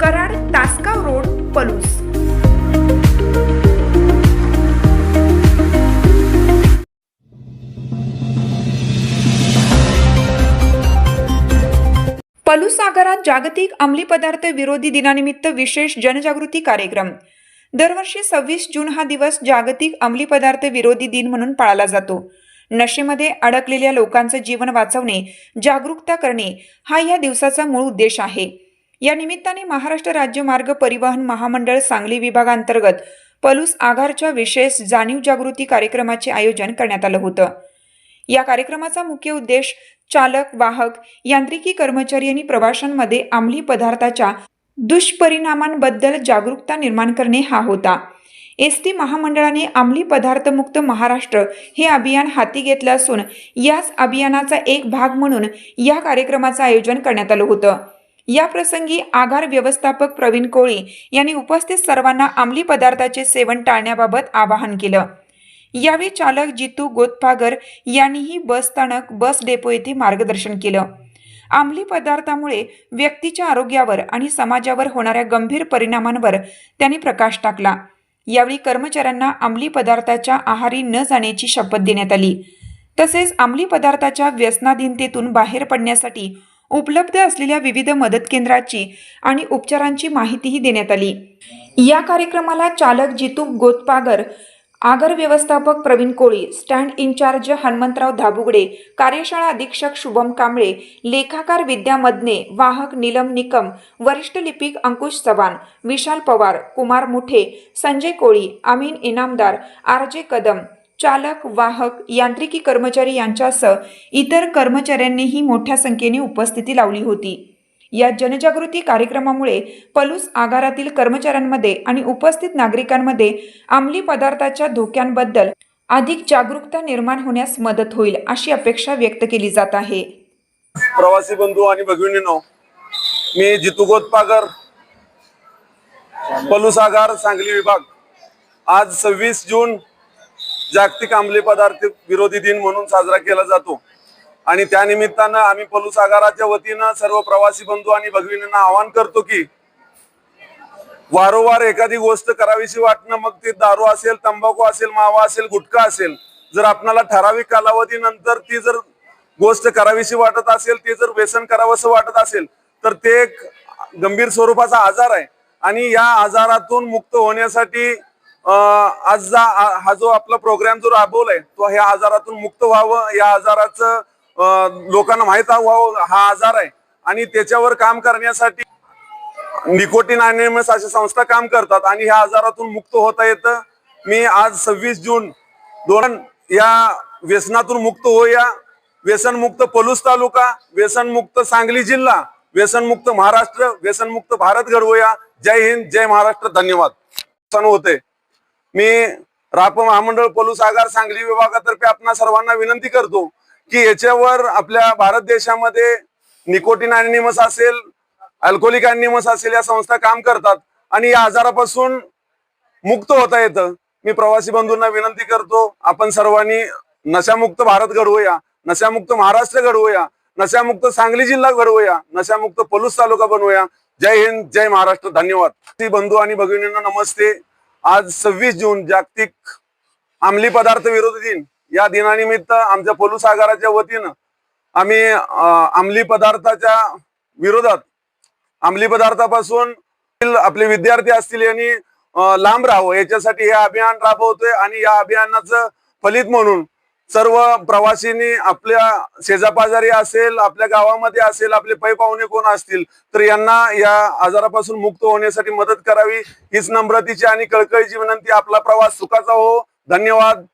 Karad Tasgaon road Palus. Palus आगारात जागतिक अंमली पदार्थ विरोधी दिनानिमित्त विशेष जनजागृती कार्यक्रम. दरवर्षी सव्वीस जून हा दिवस जागतिक अंमली पदार्थ विरोधी दिन म्हणून पाळला जातो. नशेमध्ये अडकलेल्या लोकांचं जीवन वाचवणे जागरूकता करणे हा या दिवसाचा मूळ उद्देश आहे. या निमित्ताने महाराष्ट्र राज्य मार्ग परिवहन महामंडळ सांगली विभागांतर्गत पलूस आघारच्या विशेष जाणीव जागृती कार्यक्रमाचे आयोजन करण्यात आलं होतं. या कार्यक्रमाचा मुख्य उद्देश चालक वाहक यांत्रिकी कर्मचारी आणि प्रवाशांमध्ये अंमली पदार्थाच्या दुष्परिणामांबद्दल जागरूकता निर्माण करणे हा होता. एस टी महामंडळाने अंमली पदार्थमुक्त महाराष्ट्र हे अभियान हाती घेतलं असून याच अभियानाचा एक भाग म्हणून या कार्यक्रमाचं आयोजन करण्यात आलं होतं. या प्रसंगी आघार व्यवस्थापक प्रवीण कोळी यांनी उपस्थित सर्वांना अंमली पदार्थाचे सेवन टाळण्याबाबत आवाहन केलं. यावेळी चालक जितू गोतफागर यांनीही बस स्थानक बस डेपो येथे मार्गदर्शन केलं. अंमली पदार्थामुळे व्यक्तीच्या आरोग्यावर आणि समाजावर होणाऱ्या गंभीर परिणामांवर त्यांनी प्रकाश टाकला. यावेळी कर्मचाऱ्यांना अंमली पदार्थाच्या आहारी न जाण्याची शपथ देण्यात आली. तसेच अंमली पदार्थाच्या व्यसनाधीनतेतून बाहेर पडण्यासाठी उपलब्ध असलेल्या विविध मदत केंद्राची आणि उपचारांची माहितीही देण्यात आली. या कार्यक्रमाला चालक जितू गोतपागर आगर व्यवस्थापक प्रवीण कोळी स्टँड इन्चार्ज हनुमंतराव धाबुगडे कार्यशाळा अधीक्षक शुभम कांबळे लेखाकार विद्या मदने वाहक नीलम निकम वरिष्ठ लिपिक अंकुश चव्हाण विशाल पवार कुमार मुठे संजय कोळी अमीन इनामदार आर जे कदम चालक वाहक यांत्रिकी कर्मचारी यांच्यासह इतर कर्मचाऱ्यांनीही मोठ्या संख्येने उपस्थिती लावली होती. या जनजागृती कार्यक्रमामुळे पलूस आगारातील कर्मचाऱ्यांमध्ये आणि उपस्थित नागरिकांमध्ये अंमली पदार्थाच्या धोक्यांबद्दल अधिक जागरूकता निर्माण होण्यास मदत होईल अशी अपेक्षा व्यक्त केली जात आहे. प्रवासी बंधू आणि भगिनीनो मी जितू पलूस आगार सांगली विभाग आज सव्वीस जून जागतिक अंमली पदार्थ विरोधी दिन म्हणून साजरा केला जातो. आणि त्या निमित्तानं आम्ही पलुसागाराच्या वतीनं सर्व प्रवासी बंधू आणि भगिनींना आवाहन करतो की वारंवार एखादी गोष्ट करावीशी वाटणं मग ती दारू असेल तंबाखू असेल मावा असेल गुटखा असेल जर आपणाला ठराविक कालावधीनंतर ती जर गोष्ट करावीशी वाटत असेल ते जर व्यसन करावंसं वाटत असेल तर ते एक गंभीर स्वरूपाचा आजार आहे. आणि या आजारातून मुक्त होण्यासाठी आज जा हा जो आपला प्रोग्राम जो राबवलाय तो ह्या आजारातून मुक्त व्हावं या आजाराचं लोकांना माहीत व्हावं हा आजार आहे. आणि त्याच्यावर काम करण्यासाठी निकोटीन अनिमस अशा संस्था काम करतात आणि ह्या आजारातून मुक्त होता येतं. मी आज सव्वीस जून दोन या व्यसनातून मुक्त होऊया. व्यसनमुक्त पलूस तालुका व्यसनमुक्त सांगली जिल्हा व्यसनमुक्त महाराष्ट्र व्यसनमुक्त भारत घडवूया. जय हिंद जय महाराष्ट्र धन्यवाद. सण होते. मी राप महामंडळ पलूस आगार सांगली विभागातर्फे आपण सर्वांना विनंती करतो की याच्यावर आपल्या भारत देशामध्ये निकोटीन अॅनिमस असेल अल्कोहोलिक अॅनिमस असेल या संस्था काम करतात आणि या आजारापासून मुक्त होता येतं. मी प्रवासी बंधूंना विनंती करतो आपण सर्वांनी नशामुक्त भारत घडवूया नशामुक्त महाराष्ट्र घडवूया नशामुक्त सांगली जिल्हा घडवूया नशामुक्त पलूस तालुका बनवूया. जय हिंद जय महाराष्ट्र. धन्यवाद. ती बंधू आणि भगिनींना नमस्ते. आज सव्वीस जून जागतिक अंमली पदार्थ विरोधी दिन. या दिनानिमित्त आमच्या पलूस वतीनं आम्ही अंमली पदार्थाच्या विरोधात अंमली पदार्थापासून आपले विद्यार्थी असतील यांनी लांब राहावं. याच्यासाठी हे अभियान राबवतोय आणि या अभियानाचं फलित म्हणून सर्व प्रवासींनी आपल्या शेजापाजारी असेल आपल्या गावामध्ये असेल आपले पै पाहुणे कोण असतील तर यांना या आजारापासून मुक्त होण्यासाठी मदत करावी. हीच नम्रतीची आणि कळकळीची विनंती. आपला प्रवास सुखाचा हो. धन्यवाद.